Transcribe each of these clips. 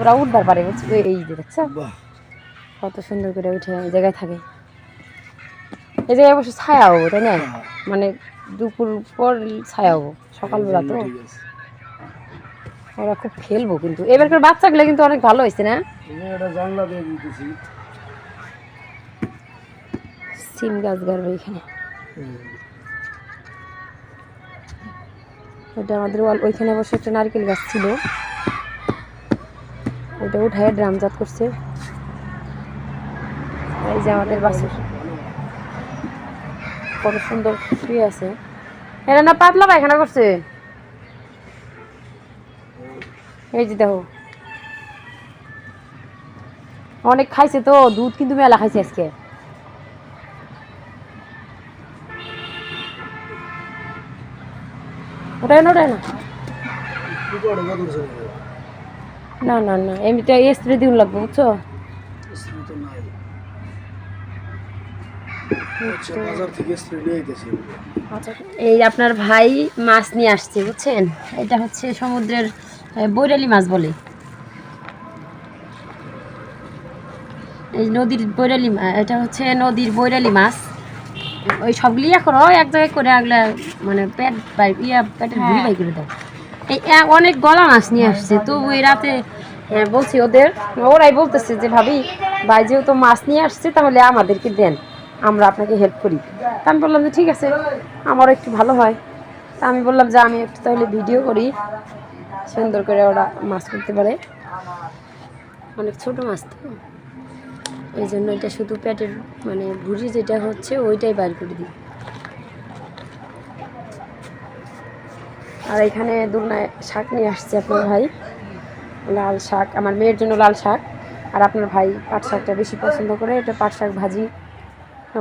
ওরা উঠবার পারে বুঝছ? এই যে দেখছ? কত সুন্দর করে উঠে এই জায়গায় থাকে। এই জায়গায় অবশ্য ছায়া হব তাই না? হ্যাঁ, মানে দুপুর পর ছায়া হব সকালবেলা তো। ওরা খুব খেলব কিন্তু। এবারকার বাচ্চাগুলো কিন্তু অনেক ভালো হয়েছে না? সিম গাছ গাড়বে এখানে। ওটা আমাদের ওইখানে অবশ্য একটা নারকেল গাছ ছিল। ওটা উঠায় ড্রামজাত করছে। এই যে আমাদের বাসের। কত সুন্দর শুয়ে আছে। এটা না পাতলা পায়খানা করছে। এই যে দেখো। অনেক খাইছে তো, দুধ কিন্তু মেলা খাইছে আজকে। ওটাই না ওটাই না কি করে কত বছর হলো? না না না এমনিতে স্প্রে দিন লাগবে বুঝছ? তো নাই। আচ্ছা বাজার থেকে স্ত্রী নিয়ে আইতেছি। এই আপনার ভাই মাছ নিয়ে আসছে বুঝছেন? এটা হচ্ছে সমুদ্রের বৈরালি মাছ বলে। এই নদীর বৈরালি মা- এটা হচ্ছে নদীর বৈরালি মাছ। ওই সবগুলি করো এক জায়গায় করে আগলা মানে পেট ইয়া পেটের ভুড়ি বাই করে এ- অনেক গলা মাছ নিয়ে আসছে। তো ওই রাতে বলছি ওদের, ওরাই বলতেছে যে, ভাবি, ভাই যেহেতু মাছ নিয়ে আসছে, তাহলে আমাদেরকে দেন। আমরা আপনাকে হেল্প করি। তা আমি বললাম যে, ঠিক আছে, আমারও একটু ভালো হয়। তা আমি বললাম যে, আমি একটু তাহলে ভিডিও করি, সুন্দর করে ওরা মাছ করতে পারে। অনেক ছোট মাছ তো। এই জন্য এটা শুধু পেটের মানে ভুড়ি যেটা হচ্ছে, ওইটাই বাইর করে দিই। আর এখানে দুলনায় শাক নিয়ে আসছে আপনার ভাই। লাল শাক আমার মেয়ের জন্য লাল শাক। আর আপনার ভাই পাট শাকটা বেশি পছন্দ করে এটা পাট শাক ভাজি।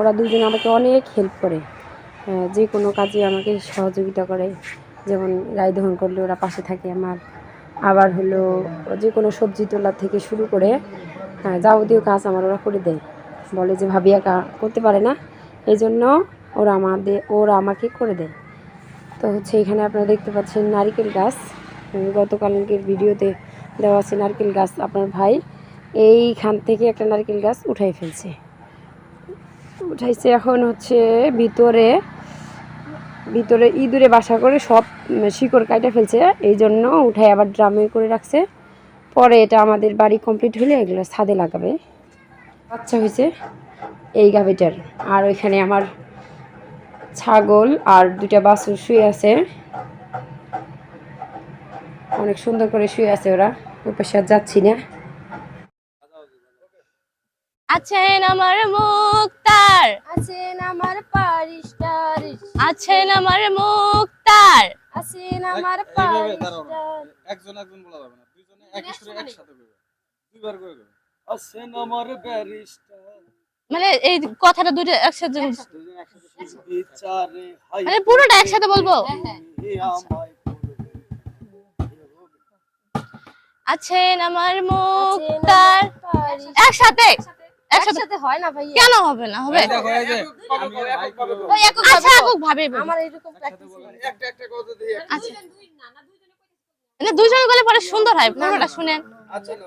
ওরা দুজন আমাকে অনেক হেল্প করে। আহ, যে কোনো কাজে আমাকে সহযোগিতা করে। যেমন গায়ে দহন করলে ওরা পাশে থাকে আমার। আবার হলো যে কোনো সবজি তোলা থেকে শুরু করে হ্যাঁ যাবতীয় কাজ আমার ওরা করে দেয়। বলে যে ভাবি একা করতে পারে না। এই জন্য ওরা আমাদের ওরা আমাকে করে দেয়। তো হচ্ছে এখানে আপনারা দেখতে পাচ্ছেন নারকেল গাছ। গতকালকের ভিডিওতে দেওয়া আছে নারকেল গাছ আপনার ভাই। এইখান থেকে একটা নারকেল গাছ উঠাই ফেলছে। উঠাইছে এখন হচ্ছে ভিতরে ভিতরে ইঁদুরে বাসা করে সব শিকড় কাইটা ফেলছে। এই জন্য উঠাই আবার ড্রামে করে রাখছে। পরে এটা আমাদের বাড়ি কমপ্লিট হলে এগুলো ছাদে লাগাবে। বাচ্চা হয়েছে এই গাভিটার। আর ওইখানে আমার ছাগল আর দুইটা বাছুর শুয়ে আছে। অনেক সুন্দর করে শুয়ে আছে ওরা। ওই পাশে আর যাচ্ছি না। আছেন আমার মুক্তার। আছেন আমার পারিস্টার আছেন আমার মুক্তার। আছেন আমার। পারিস্টার একজন একজন বলা যাবে না দুইজনে একসাথে করবে দুইবার করে আছেন আমার ব্যারিস্টার। মানে এই কথাটা দুটো একসাথে মানে পুরোটা একসাথে বলব? আছেন আমার মুক্তার একসাথে? একসাথে? একসাথে হয় না ভাই কেন হবে না? হবে? আচ্ছা একক ভাবে আমার এরকম প্র্যাকটিস একটা একটা কথা দিয়ে আচ্ছা। মানে দুজন গেলে পরে সুন্দর হয়। পুরোটা শুনেন। আচ্ছা না।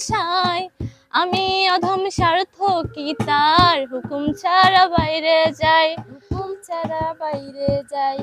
সাই আমি অধম স্বার্থ কি তার? হুকুম ছাড়া বাইরে যাই। হুকুম ছাড়া বাইরে যাই।